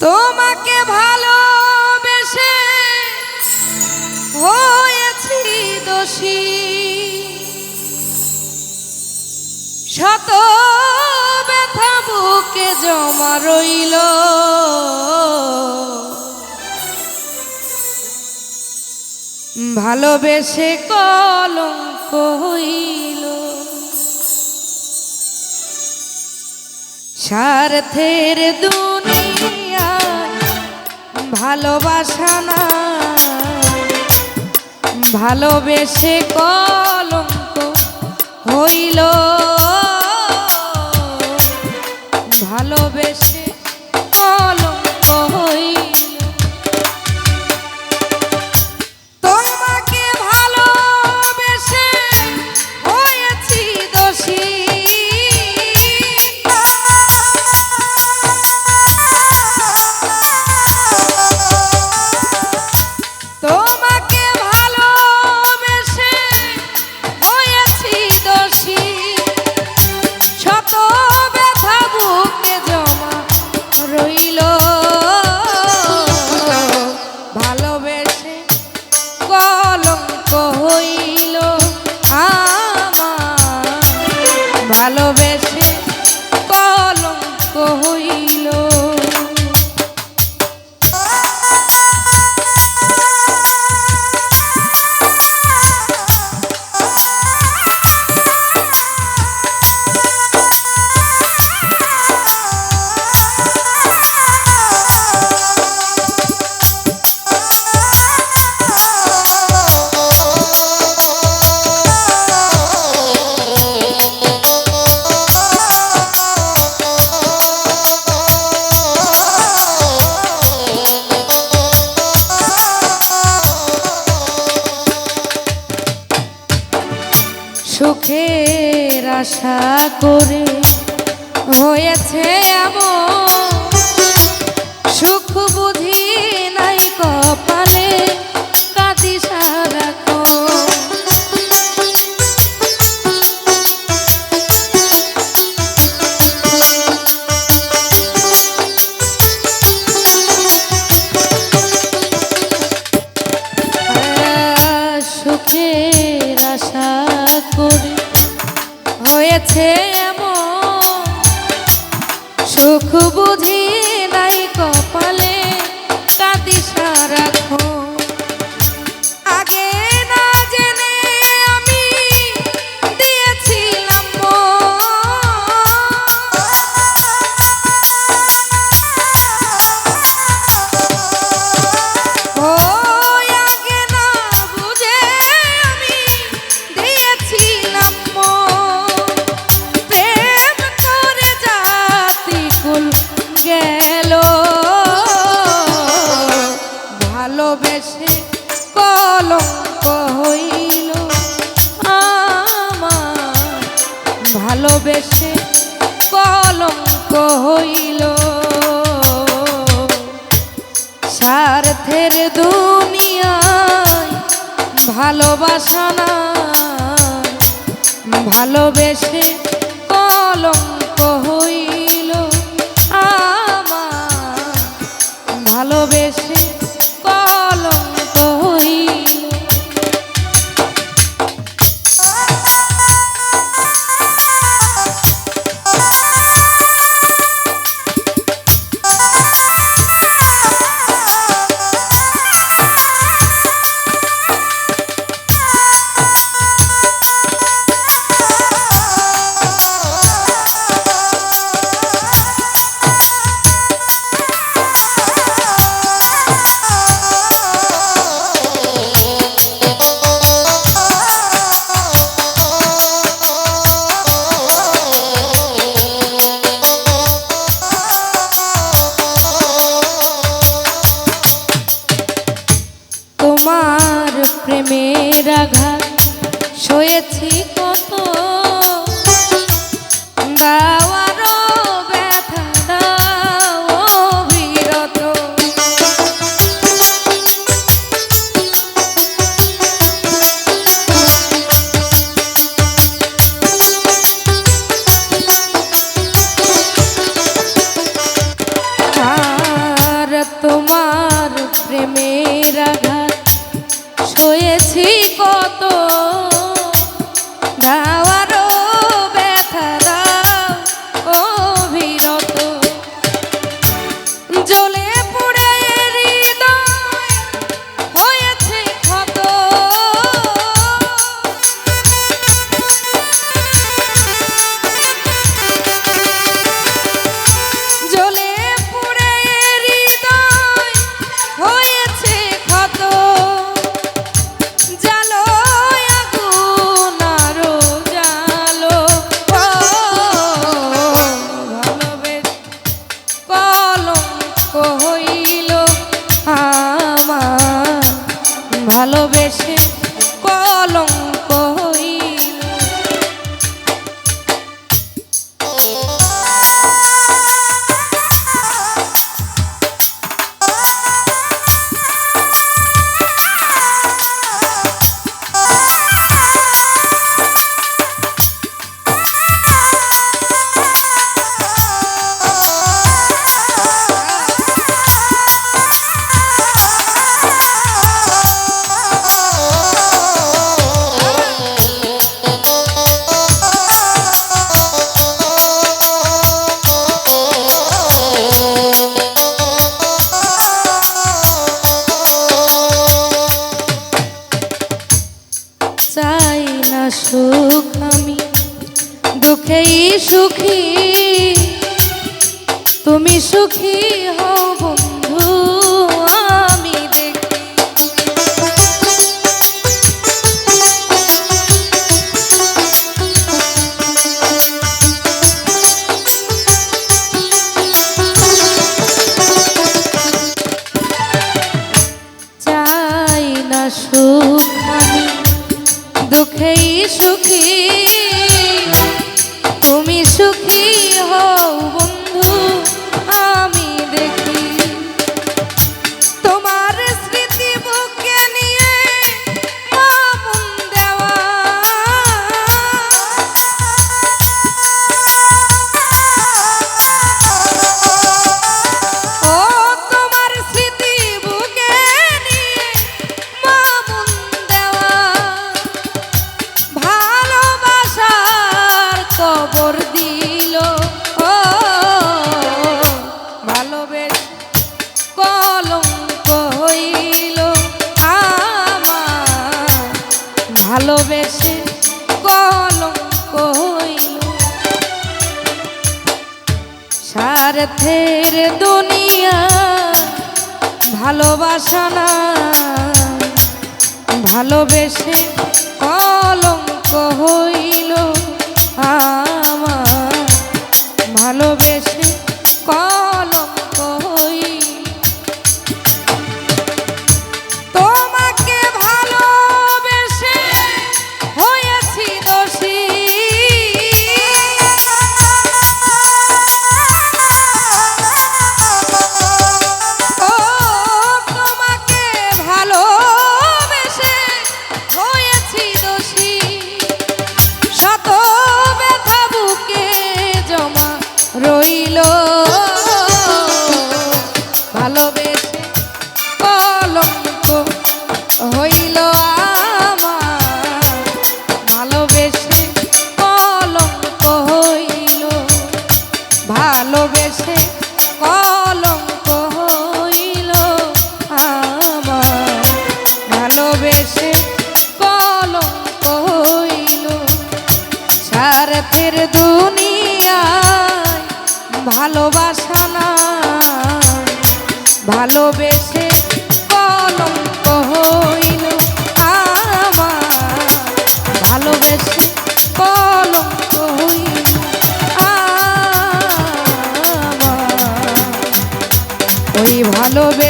তোমাকে ভালোবেসে হয়েছি দোষী। শত ব্যথা বুকে জমা রইল। ভালোবেসে কলঙ্ক হইল। স্বার্থের দুনিয়ায় ভালোবাসা না ভালোবেসে কলঙ্ক হইল ভালোবেসে আশা করে হয়েছে এমন হয়েছে এমন সুখ বুঝি স্বার্থের দুনিয়ায় ভালোবাসা না ভালোবেসে কলঙ্ক হইল আমার। ভালোবেসে প্রেমের আঘাত সয়েছি কত। গাওয়ারও ব্যথা দাও বিরত। আর তোমার প্রেমের আঘাত সুখ আমি দুঃখেই সুখী। তুমি সুখী হও ভালোবেসে কলঙ্ক স্বার্থের দুনিয়া ভালোবাসা না। ভালোবেসে ভালোবেসে কলঙ্ক হইল আমার। ভালোবেসে কলঙ্ক হইল। ভালোবেসে কলঙ্ক হইল আমার। ভালোবেসে কলঙ্ক হইল। স্বার্থের দুনিয়ায় ভালোবাসা ভালোবেসে কলঙ্ক হইল আমার। ভালোবেসে কলঙ্ক হইল আমার। ওই ভালোবেসে